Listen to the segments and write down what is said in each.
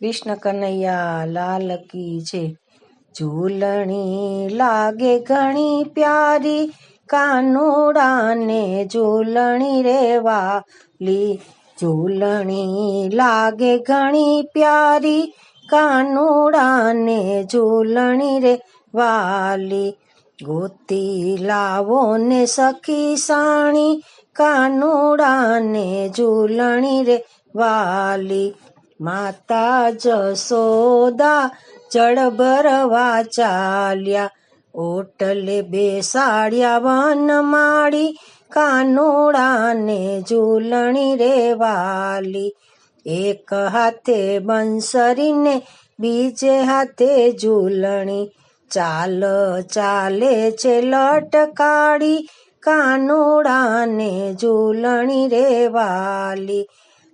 કૃષ્ણ કનૈયા, લાલ કી છે ઝૂલણી લાગે ઘણી પ્યારી, કાનુડાને ઝૂલણી રે વાલી ઝૂલણી લાગે ઘણી પ્યારી, કાનુડાને ઝૂલણી રે વાલી ગોતી લાવો ને સખી સાણી, કાનુડાને ઝૂલણી રે વાલી માતા જસોદા જળ ચાલ્યા ઓટલે બેસાડ્યા વન માળી, કાનોડાને ઝૂલણી રે વાલી એક હાથે બંસરીને બીજે હાથે ઝૂલણી. ચાલ ચાલે છે લટકાડી કાનોડાને ઝૂલણી રે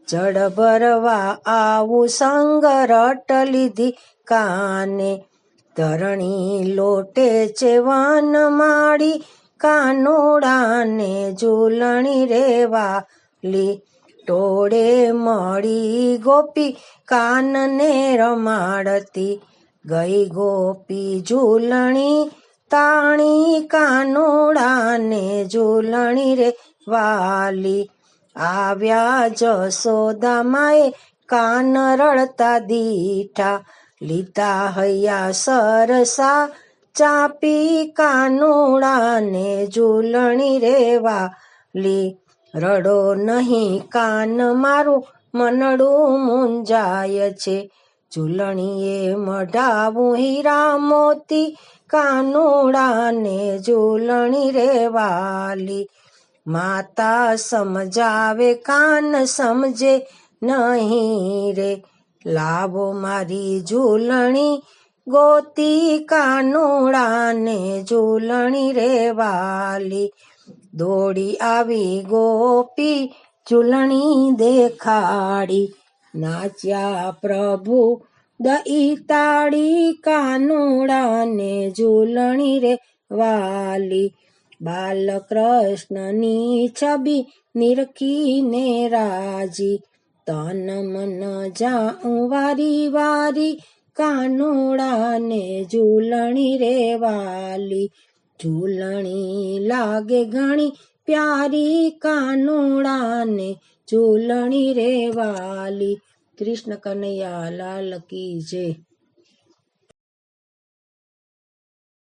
જળ ભરવા આવું સંગ લીધી કાને. ધરણી લોટે છે વાન માળી કાનોડાને ઝૂલણી રે વાલી ટોળે મળી ગોપી કાનને રમાડતી. ગઈ ગોપી ઝૂલણી તાણી કાનોડાને ઝૂલણી રે વાલી આવ્યા જસોદામાએ કાન રડતા દીઠા, લીધા હૈયા સરસા, ચાપી કાનુડાને ઝૂલણી રેવા લી. રડો નહીં કાન મારું, મનડું મુંજાય છે. ઝૂલણીએ મઢાવું હીરા મોતી, કાનુડાને ઝૂલણી રે વાલી માતા સમજાવે, કાન સમજે નહીં રે. લાવો મારી ઝૂલણી, ગોતી કાનુડાને ઝૂલણી રે વાલી. દોડી આવી ગોપી, ઝૂલણી દેખાડી. નાચ્યા પ્રભુ, દઈ તાળી કાનુડાને ઝૂલણી રે વાલી. બાલકૃષ્ણની છબી નિરખીને રાજી. તન મન જાઉં વારી વારી, કાનોડાને ઝૂલણી રે વાલી. ઝૂલણી લાગે ઘણી પ્યારી, કાનોડાને ઝૂલણી રે વાલી. કૃષ્ણ કનૈયા લાલ કી જય.